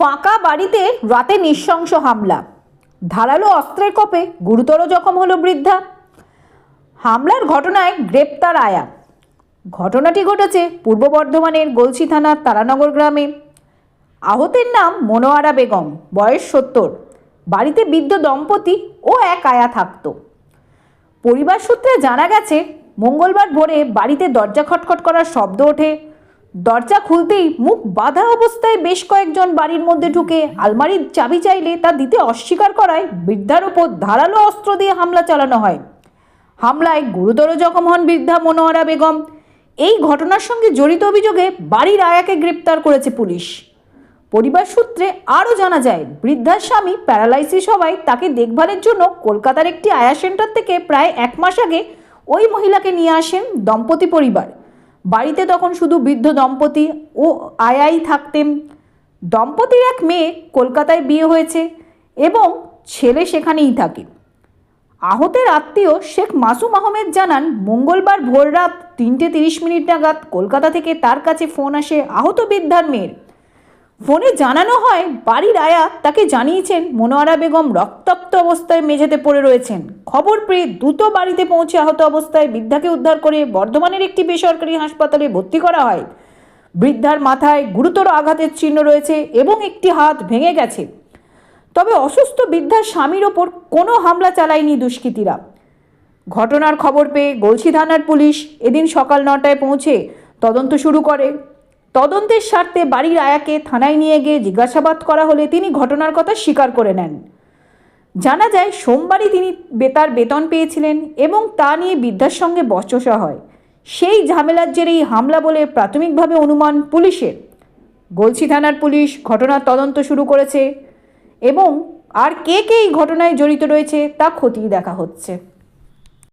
ফাঁকা বাড়িতে রাতে নৃশংস হামলা। ধারালো অস্ত্রের কোপে গুরুতর জখম হলো বৃদ্ধা। হামলার ঘটনায় গ্রেপ্তার আয়া। ঘটনাটি ঘটেছে পূর্ব বর্ধমানের গলসি থানার তারানগর গ্রামে। আহতের নাম মনোয়ারা বেগম, বয়স সত্তর। বাড়িতে বৃদ্ধ দম্পতি ও এক আয়া থাকতো। পরিবার সূত্রে জানা গেছে, মঙ্গলবার ভোরে বাড়িতে দরজা খটখট করার শব্দ ওঠে। দরজা খুলতেই মুখ বাঁধা অবস্থায় বেশ কয়েকজন বাড়ির মধ্যে ঢুকে আলমারির চাবি চাইলে তা দিতে অস্বীকার করায় বৃদ্ধার ওপর ধারালো অস্ত্র দিয়ে হামলা চালানো হয়। হামলায় গুরুতর জখম হন বৃদ্ধা মনোয়ারা বেগম। এই ঘটনার সঙ্গে জড়িত অভিযোগে বাড়ির আয়াকে গ্রেপ্তার করেছে পুলিশ। পরিবার সূত্রে আরও জানা যায়, বৃদ্ধার স্বামী প্যারালাইসিস হওয়ায় তাকে দেখভালের জন্য কলকাতার একটি আয়া সেন্টার থেকে প্রায় এক মাস আগে ওই মহিলাকে নিয়ে আসেন দম্পতি পরিবার। বাড়িতে তখন শুধু বৃদ্ধ দম্পতি ও আয়াই থাকতেন। দম্পতির এক মেয়ে কলকাতায় বিয়ে হয়েছে এবং ছেলে সেখানেই থাকে। আহতের আত্মীয় শেখ মাসুম আহমেদ জানান, মঙ্গলবার ভোররাত তিনটে তিরিশ মিনিট নাগাদ কলকাতা থেকে তার কাছে ফোন আসে আহত বৃদ্ধার মেয়ের। ফোনে জানানো হয়, বাড়ির আয়া তাকে জানিয়েছেন, মনোয়ারা বেগম রক্তাক্ত অবস্থায় মেঝেতে পড়ে রয়েছেন। খবর পেয়ে দ্রুত বাড়িতে পৌঁছে আহত অবস্থায় বৃদ্ধাকে উদ্ধার করে বর্ধমানের একটি বেসরকারি হাসপাতালে ভর্তি করা হয়। বৃদ্ধার মাথায় গুরুতর আঘাতের চিহ্ন রয়েছে এবং একটি হাত ভেঙে গেছে। তবে অসুস্থ বৃদ্ধার স্বামীর ওপর কোনো হামলা চালায়নি দুষ্কৃতীরা। ঘটনার খবর পেয়ে গলসি থানার পুলিশ এদিন সকাল নটায় পৌঁছে তদন্ত শুরু করে। তদন্তের স্বার্থে বাড়ির আয়াকে থানায় নিয়ে গিয়ে জিজ্ঞাসাবাদ করা হলে তিনি ঘটনার কথা স্বীকার করে নেন। জানা যায়, সোমবারই তিনি বেতার বেতন পেয়েছিলেন এবং তা নিয়ে বৃদ্ধার সঙ্গে বচসা হয়। সেই ঝামেলার জেরেই হামলা বলে প্রাথমিকভাবে অনুমান পুলিশের। গলসি থানার পুলিশ ঘটনার তদন্ত শুরু করেছে এবং আর কে কে এই ঘটনায় জড়িত রয়েছে তা খতিয়ে দেখা হচ্ছে।